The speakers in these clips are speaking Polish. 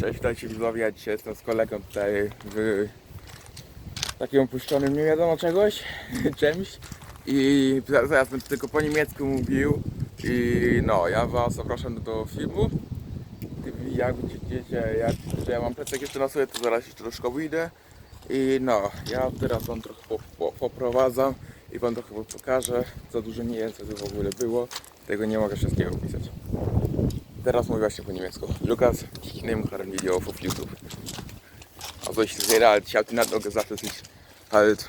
Cześć, witajcie widzowie, ja jestem z kolegą tutaj w takim opuszczonym nie wiadomo czegoś, czymś. I za- zaraz będę tylko po niemiecku mówił. I no, ja was zapraszam do filmu. Jak widzicie, jak, że ja mam plecak jeszcze na sobie, to zaraz jeszcze do szkoły idę i no, ja teraz wam trochę po, po, poprowadzam i wam trochę pokażę, za dużo nie wiem co tu w ogóle było, tego nie mogę wszystkiego opisać. Teraz mówię właśnie po niemiecku. Lukas, ich nehme gerade ein Video auf, auf YouTube. Also ich rede halt, ich habe den halt nur gesagt, dass ich halt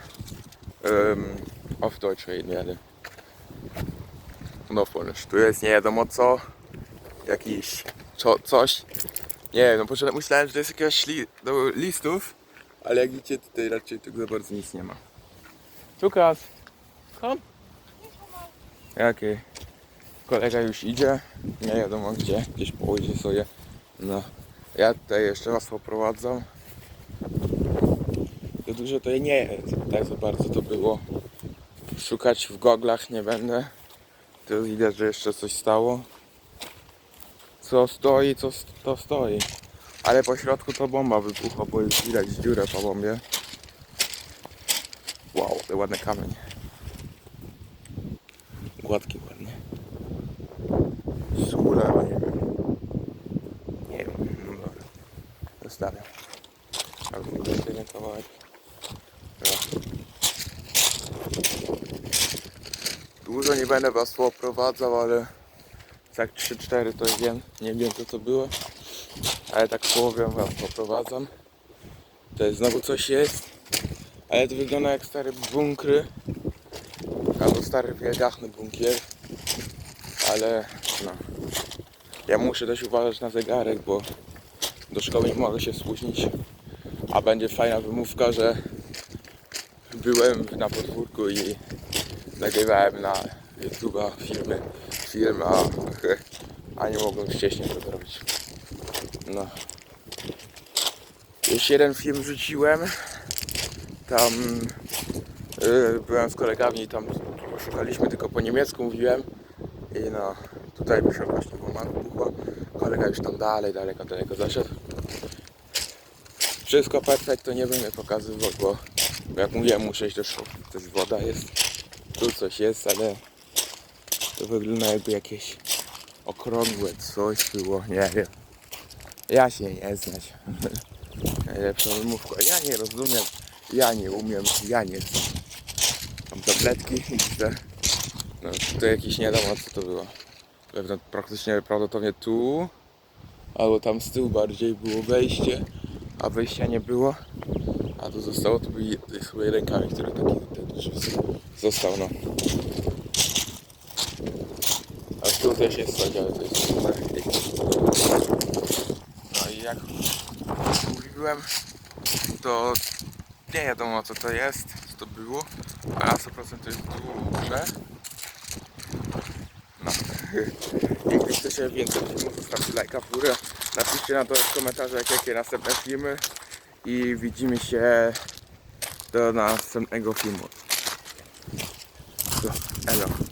ähm, auf Deutsch reden werde. No Polnisch. Tu jest nie wiadomo co, jakiś co, coś. Nie no początek myślałem, że to jest jakaś li, do listów, ale jak widzicie tutaj raczej tego za bardzo nic nie ma. Lukas, kom. Jakie? Kolega już idzie, nie wiadomo gdzie, gdzieś pójdzie sobie. No, ja tutaj jeszcze raz poprowadzam. To dużo to nie jest, tak za bardzo to było. Szukać w goglach nie będę. Tu widać, że jeszcze coś stało. Co stoi, co st- to stoi. Ale po środku to bomba wybuchła, bo już widać dziurę po bombie. Wow, to ładny kamień. Gładki ładnie. Skóra, ale nie wiem. Nie wiem, no dobra. Zostawiam. To jest jeden kawałek. Dobra. Dużo nie będę was oprowadzał, ale tak 3-4 to wiem, nie wiem co to było. Ale tak połowę was poprowadzam. To jest znowu coś jest. Ale to wygląda jak stare bunkry. Albo stary wielgachny bunkier. Ale no. Ja muszę też uważać na zegarek, bo do szkoły nie mogę się spóźnić. A będzie fajna wymówka, że byłem na podwórku i nagrywałem na YouTube'a filmy, film, a, a nie mogłem wcześniej to zrobić. No. Jeszcze jeden film wrzuciłem. Tam y, byłem z kolegami i tam szukaliśmy tylko po niemiecku mówiłem. I no, tutaj by się właśnie bomba wybuchła. Kolega już tam dalej, daleko, daleko zaszedł. Wszystko perfekt to nie będę pokazywał, bo jak mówiłem muszę iść do szkoły. Coś woda jest, tu coś jest, ale to wygląda jakby jakieś okrągłe coś było, nie wiem. Ja się nie znać. Najlepsza wymówka. Ja nie rozumiem, ja nie umiem, ja nie znam. Mam tabletki i te. No, to jakiś nie wiadomo co to było. Pewno praktycznie prawdopodobnie tu, albo tam z tyłu bardziej było wejście, a wejścia nie było. A tu zostało, był je- chyba jeden kamień, taki ten został, no. A z tyłu też jest coś, ale to jest. No i jak mówiłem, to nie wiadomo co to jest, co to było, a na 100% to jest duże. Jeśli chcecie więcej filmów, zostawcie lajka w górę. Napiszcie na dole w komentarzach, jakie następne filmy. I widzimy się do następnego filmu. To, elo.